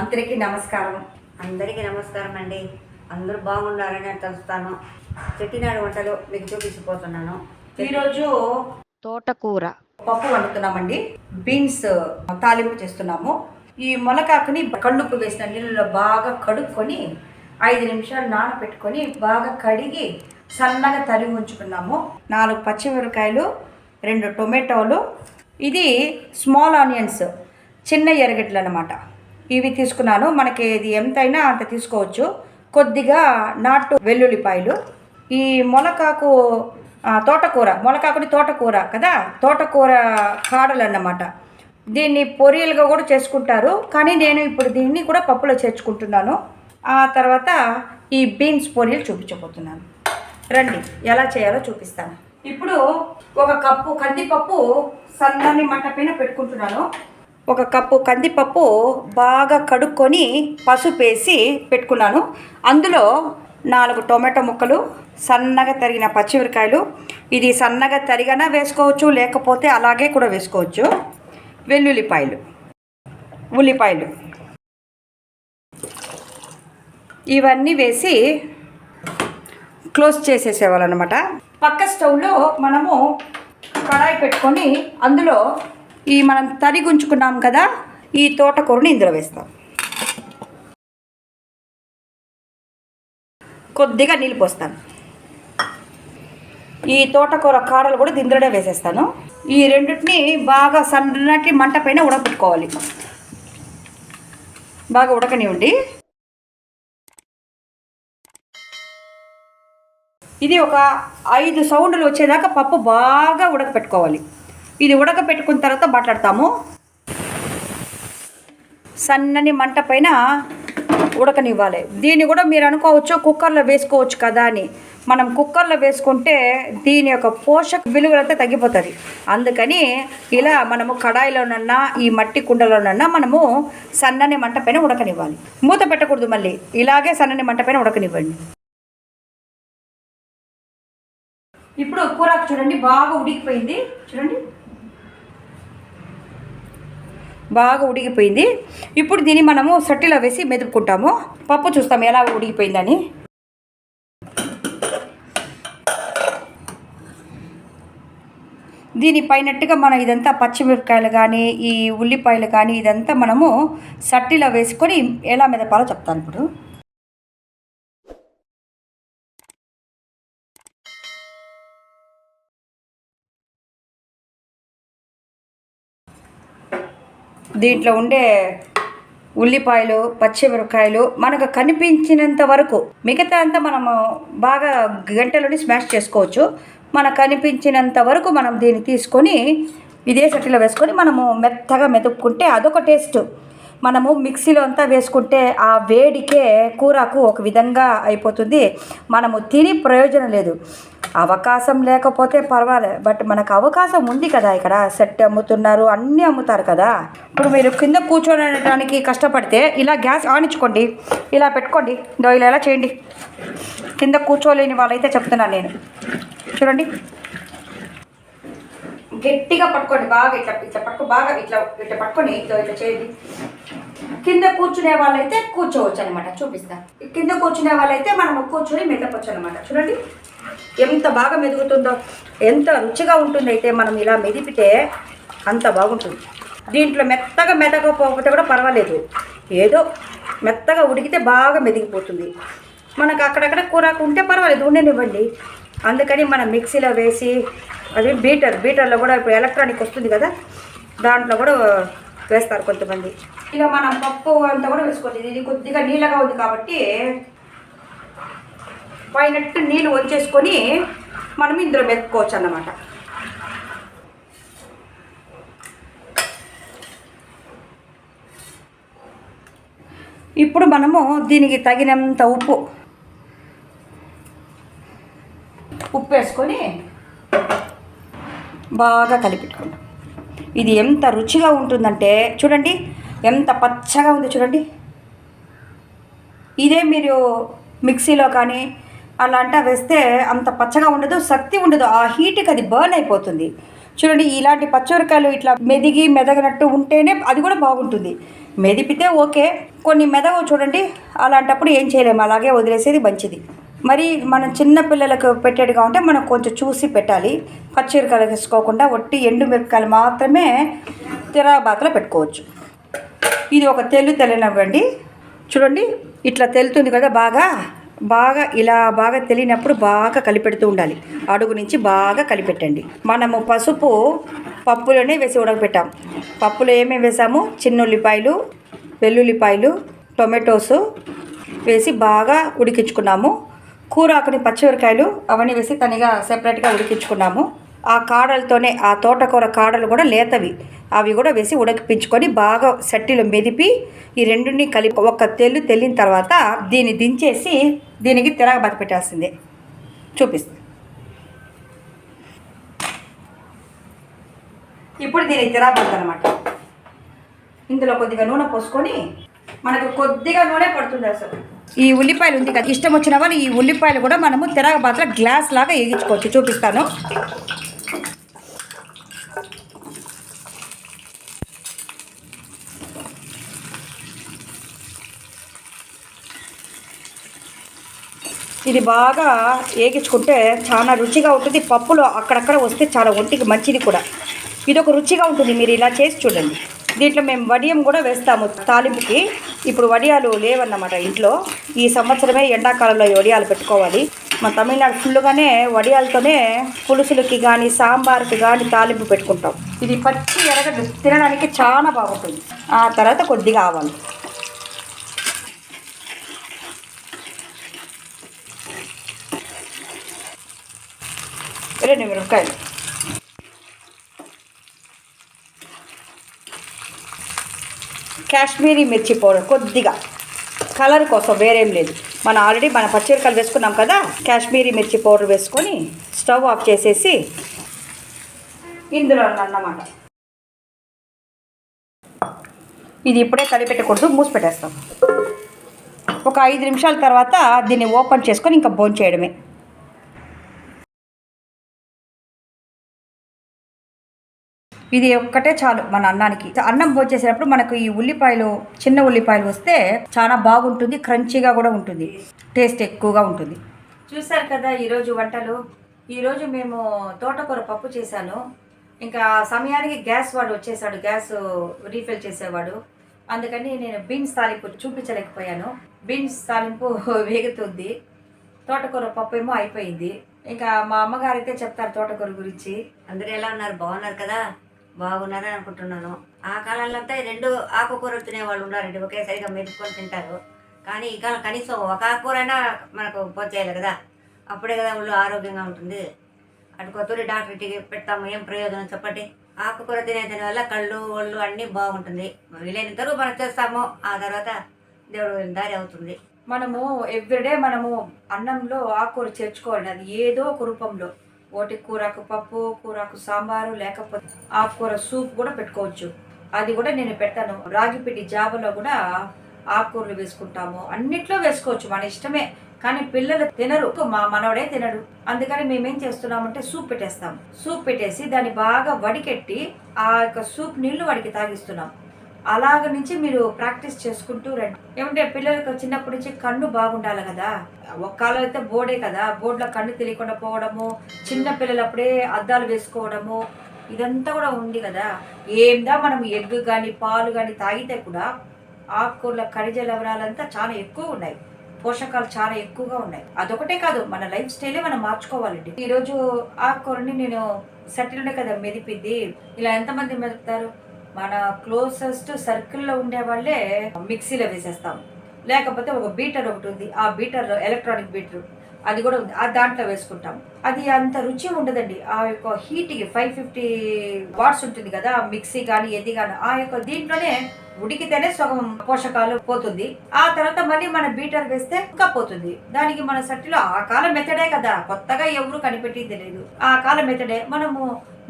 అందరికీ నమస్కారం. అందరికీ నమస్కారం అండి. అందరూ బాగుండాలని తలుస్తాను. చెట్టినాడు వంటలు మీకు చూపించిపోతున్నాను. ఈరోజు తోటకూర. పప్పు వండుతున్నామండి. బీన్స్ తాలింపు చేస్తున్నాము. ఈ మొలకాకుని కళ్ళుప్పు వేసిన నీళ్ళలో బాగా కడుక్కొని ఐదు నిమిషాలు నానబెట్టుకొని బాగా కడిగి సన్నగా తరిగి ఉంచుకున్నాము. నాలుగు పచ్చిమిరపకాయలు రెండు టొమాటోలు. ఇది స్మాల్ ఆనియన్స్ చిన్న ఎరగడ్డలు అనమాట ఇవి తీసుకున్నాను. మనకి ఇది ఎంతైనా అంత తీసుకోవచ్చు. కొద్దిగా నాటు వెల్లుల్లిపాయలు. ఈ మొలకాకు తోటకూర మొలకాకుని తోటకూర కదా? తోటకూర కాడలు అన్నమాట దీన్ని పొరియలుగా కూడా చేసుకుంటారు. కానీ నేను ఇప్పుడు దీన్ని కూడా పప్పులో చేర్చుకుంటున్నాను. ఆ తర్వాత ఈ బీన్స్ పొరియలు చూపించబోతున్నాను. రండి ఎలా చేయాలో చూపిస్తాను. ఇప్పుడు ఒక కప్పు కందిపప్పు సన్నని మంట పైన పెట్టుకుంటున్నాను. ఒక కప్పు కందిపప్పు బాగా కడుక్కొని పసుపు వేసి పెట్టుకున్నాను. అందులో నాలుగు టొమాటో ముక్కలు సన్నగా తరిగిన పచ్చిమిరకాయలు. ఇది సన్నగా తరిగనా వేసుకోవచ్చు లేకపోతే అలాగే కూడా వేసుకోవచ్చు. వెల్లుల్లిపాయలు. ఉల్లిపాయలు. ఇవన్నీ వేసి క్లోజ్ చేసేసేవాళ్ళనమాట. పక్క స్టవ్లో మనము కడాయి పెట్టుకొని అందులో ఈ మనం తరిగి గుంచుకున్నాం కదా ఈ తోటకూరని ఇందులో వేస్తాం. కొద్దిగా నీళ్ళు పోస్తాను. ఈ తోటకూర కాడలు కూడా దిందులోనే వేసేస్తాను. ఈ రెండింటిని బాగా సన్నటి మంట పైన ఉడకపెట్టుకోవాలి బాగా ఉడకనివ్వండి. ఇది ఒక ఐదు సౌండ్లు వచ్చేదాకా పప్పు బాగా ఉడకపెట్టుకోవాలి ఇది ఉడకబెట్టుకున్న తర్వాత మాట్లాడతాము. సన్నని మంట పైన ఉడకనివ్వాలి. దీన్ని కూడా మీరు అనుకోవచ్చు కుక్కర్లో వేసుకోవచ్చు కదా అని. మనం కుక్కర్లో వేసుకుంటే దీని యొక్క పోషక విలువలంతా తగ్గిపోతుంది. అందుకని ఇలా మనము కడాయిలోనన్నా ఈ మట్టి కుండలోనన్నా మనము సన్నని మంట పైన ఉడకనివ్వాలి. మూత పెట్టకూడదు మళ్ళీ. ఇలాగే సన్నని మంట పైన ఉడకనివ్వండి. ఇప్పుడు కూరకు చూడండి బాగా ఉడికిపోయింది. చూడండి. బాగా ఉడికిపోయింది. ఇప్పుడు దీన్ని మనము సట్టిలో వేసి మెదుపుకుంటాము. పప్పు చూస్తాము ఎలా ఉడికిపోయిందని. దీని పైనట్టుగా మనం ఇదంతా పచ్చిమిరపకాయలు కానీ ఈ ఉల్లిపాయలు కానీ ఇదంతా మనము సట్టిలో వేసుకొని ఎలా మెదపాలో చెప్తాను ఇప్పుడు. దీంట్లో ఉండే ఉల్లిపాయలు పచ్చిమిరపకాయలు మనకు కనిపించినంత వరకు మిగతా అంతా మనము బాగా గంటలోనే స్మాష్ చేసుకోవచ్చు. మనకు కనిపించినంత వరకు మనం దీన్ని తీసుకొని ఇదే సట్టిలో వేసుకొని మనము మెత్తగా మెతుక్కుంటే అదొక టేస్ట్. మనము మిక్సీలో అంతా వేసుకుంటే ఆ వేడికే కూరకు ఒక విధంగా అయిపోతుంది. మనము తిని ప్రయోజనం లేదు. అవకాశం లేకపోతే పర్వాలే. బట్ మనకు అవకాశం ఉంది కదా ఇక్కడ. సెట్ అమ్ముతున్నారు అన్నీ అమ్ముతారు కదా. ఇప్పుడు మీరు కింద కూర్చోడానికి కష్టపడితే ఇలా గ్యాస్ ఆనించుకోండి ఇలా పెట్టుకోండి. దో ఇలా ఇలా చేయండి? కింద కూర్చోలేని వాళ్ళైతే చెప్తున్నాను నేను. చూడండి. గట్టిగా పట్టుకోండి. బాగా ఇట్లా ఇట్లా పట్టుకో బాగా ఇట్లా ఇట్లా పట్టుకొని ఇట్లా ఇట్లా చేయండి. కింద కూర్చునే వాళ్ళైతే కూర్చోవచ్చు అనమాట చూపిస్తా. కింద కూర్చునే వాళ్ళైతే మనం కూర్చొని మెదపచ్చు అనమాట చూడండి. ఎంత బాగా మెదుగుతుందో ఎంత రుచిగా ఉంటుంది అయితే మనం ఇలా మెదిపితే అంత బాగుంటుంది. దీంట్లో మెత్తగా మెదగకపోతే కూడా పర్వాలేదు. ఏదో మెత్తగా ఉడికితే బాగా మెదిగిపోతుంది. మనకు అక్కడక్కడ కూరకు ఉంటే పర్వాలేదు ఉండనివ్వండి. అందుకని మనం మిక్సీలో వేసి అది బీటర్ బీటర్లో కూడా ఇప్పుడు ఎలక్ట్రానిక్ వస్తుంది కదా దాంట్లో కూడా వేస్తారు కొంతమంది. ఇక మనం పప్పు అంతా కూడా వేసుకోవచ్చు ఇది కొద్దిగా నీళ్ళగా ఉంది కాబట్టి పైనట్టు నీళ్ళు వంచేసుకొని మనం ఇందులో మెతుక్కోవచ్చు అన్నమాట. ఇప్పుడు మనము దీనికి తగినంత ఉప్పు ఉప్పు వేసుకొని బాగా కలిపెట్టుకుంటాం ఇది ఎంత రుచిగా ఉంటుందంటే చూడండి ఎంత పచ్చగా ఉంది చూడండి. ఇదే మీరు మిక్సీలో కానీ అలా అంటే వేస్తే అంత పచ్చగా ఉండదు శక్తి ఉండదు. ఆ హీట్కి అది బర్న్ అయిపోతుంది. చూడండి ఇలాంటి పచ్చిమిరకాయలు ఇట్లా మెదిగి మెదగనట్టు ఉంటేనే అది కూడా బాగుంటుంది. మెదిపితే ఓకే. కొన్ని మెదగవు చూడండి అలాంటప్పుడు ఏం చేయలేము. అలాగే వదిలేసేది మంచిది. మరి మనం చిన్న పిల్లలకు పెట్టేట్టుగా ఉంటే మనం కొంచెం చూసి పెట్టాలి. పచ్చిమిరకాయలు వేసుకోకుండా ఒట్టి ఎండు మిరపకాయలు మాత్రమే తిరాబాతలో పెట్టుకోవచ్చు. ఇది ఒక తెల్లు తెల్లనివ్వండి. చూడండి ఇట్లా తెలుతుంది కదా బాగా. బాగా ఇలా బాగా తెలియనప్పుడు బాగా కలిపెడుతూ ఉండాలి. అడుగు నుంచి బాగా కలిపెట్టండి. మనము పసుపు పప్పులోనే వేసి ఉడకపెట్టాం. పప్పులో ఏమేమి వేసాము? చిన్న ఉల్లిపాయలు వెల్లుల్లిపాయలు టొమాటోస్ వేసి బాగా ఉడికించుకున్నాము. కూరాకుని పచ్చిమిరకాయలు అవన్నీ వేసి తనిగా సెపరేట్గా ఉడికించుకున్నాము. ఆ కాడలతోనే ఆ తోటకూర కాడలు కూడా లేతవి. అవి కూడా వేసి ఉడకిపించుకొని బాగా సట్టిలో మెదిపి ఈ రెండుని కలిపి ఒక తెల్లు తెల్లిన తర్వాత దీన్ని దించేసి దీనికి తిరగబత పెట్టాల్సిందే. చూపిస్తుంది ఇప్పుడు దీనికి తిరగబత అనమాట ఇందులో కొద్దిగా నూనె పోసుకొని మనకు కొద్దిగా నూనె పడుతుంది అసలు. ఈ ఉల్లిపాయలు ఉంది కదా ఇష్టం వచ్చిన వాళ్ళు ఈ ఉల్లిపాయలు కూడా మనము తిరగబాతలో గ్లాస్ లాగా వేగించుకోవచ్చు చూపిస్తాను. ఇది బాగా వేగించుకుంటే చాలా రుచిగా ఉంటుంది. పప్పులో అక్కడక్కడ వస్తే చాలా ఒంటికి మంచిది కూడా. ఇది ఒక రుచిగా ఉంటుంది. మీరు ఇలా చేసి చూడండి. దీంట్లో మేము వడియం కూడా వేస్తాము తాలింపుకి. ఇప్పుడు వడియాలు లేవన్నమాట ఇంట్లో. ఈ సంవత్సరమే ఎండాకాలంలో ఈ వడియాలు పెట్టుకోవాలి. మా తమిళనాడు ఫుల్గానే వడియాలతోనే పులుసులకి కానీ సాంబార్కి కానీ తాలింపు పెట్టుకుంటాం. ఇది పచ్చి ఎరగడ్డ తినడానికి చాలా బాగుంటుంది. ఆ తర్వాత కొద్దిగా ఆవాలు. రెండు మిరపకాయలు కాశ్మీరీ మిర్చి పౌడర్ కొద్దిగా. కలర్ కోసం వేరేం లేదు. మనం ఆల్రెడీ మన పచ్చిమిరకాయలు వేసుకున్నాం కదా కాశ్మీరీ మిర్చి పౌడర్ వేసుకొని స్టవ్ ఆఫ్ చేసేసి ఇందులో అన్నమాట. ఇది ఇప్పుడే కలిపెట్టకూడదు మూసి పెట్టేస్తాం. ఒక ఐదు నిమిషాల తర్వాత దీన్ని ఓపెన్ చేసుకొని ఇంకా బోన్ ఇది ఒక్కటే చాలు మన అన్నానికి. అన్నం భోంచేసేటప్పుడు మనకు ఈ ఉల్లిపాయలు చిన్న ఉల్లిపాయలు వస్తే చాలా బాగుంటుంది క్రంచీగా కూడా ఉంటుంది. టేస్ట్ ఎక్కువగా ఉంటుంది. చూసారు కదా ఈరోజు వంటలు? ఈరోజు మేము తోటకూర పప్పు చేశాను. ఇంకా సమయానికి గ్యాస్ వాడు వచ్చేసాడు. గ్యాస్ రీఫిల్ చేసేవాడు. అందుకని నేను బీన్స్ తాలింపు చూపించలేకపోయాను. బీన్స్ తాలింపు వేగుతుంది. తోటకూర పప్పు ఏమో అయిపోయింది. ఇంకా మా అమ్మగారు అయితే చెప్తారు తోటకూర గురించి. అందరూ ఎలా ఉన్నారు? బాగున్నారు కదా? బాగున్నారని అనుకుంటున్నాను. ఆ కాలంలో అంతా ఈ రెండు ఆకుకూరలు తినేవాళ్ళు ఉన్నారండి ఒకేసారిగా మెతుక్కొని తింటారు. కానీ ఇక కనీసం ఒక ఆకుకూరైనా మనకు పోచేయాలి కదా. అప్పుడే కదా ఒళ్ళు ఆరోగ్యంగా ఉంటుంది. అటు కొత్తూరి డాక్టర్కి పెడతాము. ఏం ప్రయోజనం చెప్పండి? ఆకుకూర తినే దాని వల్ల కళ్ళు ఒళ్ళు అన్నీ బాగుంటుంది. వీలైనంతవరకు మనం చేస్తాము. ఆ తర్వాత దేవుడు దారి అవుతుంది. మనము ఎవ్రీడే మనము అన్నంలో ఆకుకూర చేర్చుకోవాలి. అది ఏదో ఒక రూపంలో. ఒకటి కూరకు పప్పు కూరకు సాంబారు లేకపోతే ఆకుకూర సూప్ కూడా పెట్టుకోవచ్చు. అది కూడా నేను పెడతాను రాగిపిండి జాబలో కూడా ఆకుకూరలు వేసుకుంటాము. అన్నిట్లో వేసుకోవచ్చు. మన ఇష్టమే. కానీ పిల్లలు తినరు. మా మనవడే తినడు. అందుకని మేమేం చేస్తున్నామంటే సూప్ పెట్టేస్తాం. సూప్ పెట్టేసి దాన్ని బాగా వడికెట్టి ఆ యొక్క సూప్ నీళ్ళు వాడికి తాగిస్తున్నాం. అలాగ నుంచి మీరు ప్రాక్టీస్ చేసుకుంటూ రండి. ఏమంటే పిల్లలకు చిన్నప్పటి నుంచి కన్ను బాగుండాలి కదా. ఒక కాలం అయితే బోర్డే కదా. బోర్డులో కన్ను తెలియకుండా పోవడము చిన్న పిల్లలప్పుడే అద్దాలు వేసుకోవడము ఇదంతా కూడా ఉంది కదా. ఏందా మనం ఎగ్ కానీ పాలు కానీ తాగితే కూడా ఆకుకూరల ఖనిజ లవణాలంతా చాలా ఎక్కువ ఉన్నాయి. పోషకాలు చాలా ఎక్కువగా ఉన్నాయి. అదొకటే కాదు మన లైఫ్ స్టైలే మనం మార్చుకోవాలండి. ఈరోజు ఆకుకూరని నేను సట్టిలోనే కదా మెదిపిద్ది ఇలా ఎంతమంది మెదుపుతారు? మన క్లోజెస్ట్ సర్కిల్లో ఉండే వాళ్ళే మిక్సీలో వేసేస్తాం. లేకపోతే ఒక బీటర్ ఒకటి ఉంది. ఆ బీటర్లో ఎలక్ట్రానిక్ బీటర్ అది కూడా ఉంది. ఆ దాంట్లో వేసుకుంటాం. అది అంత రుచి ఉండదండి. ఆ యొక్క హీట్కి ఫైవ్ ఫిఫ్టీ వాట్స్ ఉంటుంది కదా మిక్సీ కానీ ఏది కానీ ఆ యొక్క దీంట్లోనే ఉడికితేనే సగం పోషకాలు పోతుంది. ఆ తర్వాత మళ్ళీ మన బీటర్ వేస్తే ఇంకా పోతుంది. దానికి మన సట్టిలో ఆ కాలం మెత్తడే కదా కొత్తగా ఎవరు కనిపెట్టింది లేదు. ఆ కాలం మెత్తడే మనము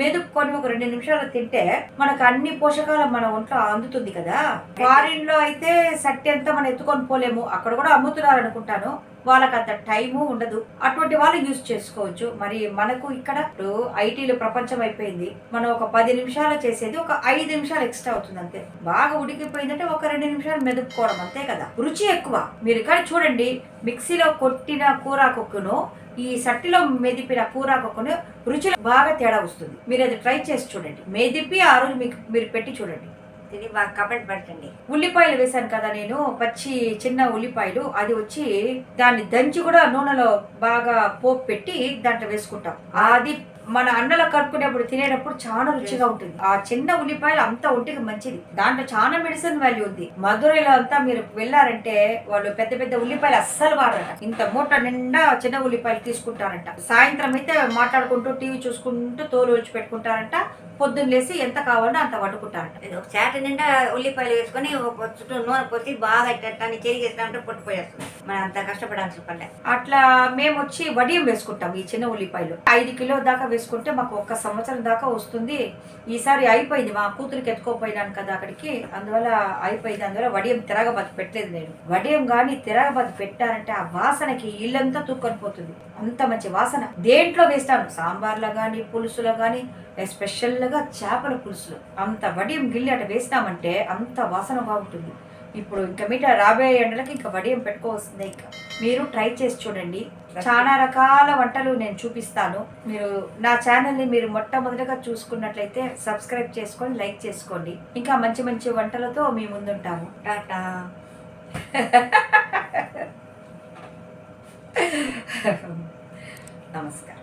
మెదుపుకొని ఒక రెండు నిమిషాలు తింటే మనకు అన్ని పోషకాలు మన ఒంట్లో అందుతుంది కదా. ఫారిన్లో అయితే సట్టి అంతా మనం ఎత్తుకొని పోలేము. అక్కడ కూడా అమ్ముతున్నారు అనుకుంటాను. వాళ్ళకి అంత టైము ఉండదు. అటువంటి వాళ్ళు యూజ్ చేసుకోవచ్చు. మరి మనకు ఇక్కడ ఐటీలు ఐటీలో ప్రపంచం అయిపోయింది. మనం ఒక పది నిమిషాలు చేసేది ఒక ఐదు నిమిషాలు ఎక్స్ట్రా అవుతుంది అంతే. బాగా ఉడికిపోయిందంటే ఒక రెండు నిమిషాలు మెదుపుకోవడం అంతే కదా. రుచి ఎక్కువ. మీరు ఇక్కడ చూడండి మిక్సీలో కొట్టిన కూరాకొక్కును ఈ సట్టిలో మెదిపిన కూరాకొక్కును రుచిలో బాగా తేడా వస్తుంది. మీరు అది ట్రై చేసి చూడండి. మెదిపి ఆ రోజు మీకు మీరు పెట్టి చూడండి. తిని బాగా కమెంట్ పెట్టండి ఉల్లిపాయలు వేశాను కదా నేను పచ్చి చిన్న ఉల్లిపాయలు అది వచ్చి దాన్ని దంచి కూడా నూనెలో బాగా పోపు పెట్టి దాంట్లో వేసుకుంటాం. అది మన అన్నలో కలుపుకునేప్పుడు తినేటప్పుడు చాలా రుచిగా ఉంటుంది. ఆ చిన్న ఉల్లిపాయలు అంత ఒంటికి మంచిది. దాంట్లో చాలా మెడిసిన్ వాల్యూ ఉంది. మధురైలో అంతా మీరు వెళ్ళారంటే వాళ్ళు పెద్ద పెద్ద ఉల్లిపాయలు అస్సలు వాడరట. ఇంత మూట నిండా చిన్న ఉల్లిపాయలు తీసుకుంటారంట. సాయంత్రం అయితే మాట్లాడుకుంటూ టీవీ చూసుకుంటూ తోలు వచ్చి పెట్టుకుంటారంట. పొద్దున్న లేసి ఎంత కావాలో అంత వండుకుంటారంట ఇది ఒక చాట నిండా ఉల్లిపాయలు వేసుకొని ఒక చుట్టూ నూనె పోసి బాగా ఇట్టాన్ని చెరిగేస్తామంటే పొట్టుపోయేస్తుంది మనం అంత కష్టపడాల్సిన పల్లె అట్లా మేము వచ్చి వడియం వేసుకుంటాం ఈ చిన్న ఉల్లిపాయలు. ఐదు కిలో దాకా వేసుకుంటే మాకు ఒక్క సంవత్సరం దాకా వస్తుంది. ఈసారి అయిపోయింది మా కూతురికి ఎత్తుకోపోయినాను కదా అక్కడికి. అందువల్ల అయిపోయింది అందువల్ల వడియం తిరగబాతి పెట్టలేదు నేను. వడియం కానీ తిరగబాతి పెట్టారంటే ఆ వాసనకి ఇల్లంతా తూక్కొని పోతుంది. అంత మంచి వాసన. దేంట్లో వేస్తాను? సాంబార్లో కానీ పులుసులో కానీ ఎస్పెషల్గా చేపల పులుసులు. అంత వడియం గిల్లి అట్లా వేస్తామంటే అంత వాసన బాగుంటుంది. ఇప్పుడు ఇంకా మీట రాబోయే ఎండలకి ఇంకా వడియం పెట్టుకోవస్తుంది ఇంకా. మీరు ట్రై చేసి చూడండి. చాలా రకాల వంటలు నేను చూపిస్తాను. మీరు నా ఛానల్ని మీరు మొట్టమొదటిగా చూసుకున్నట్లయితే సబ్స్క్రైబ్ చేసుకొని లైక్ చేసుకోండి. ఇంకా మంచి మంచి వంటలతో మీ ముందుంటాము. టాటా.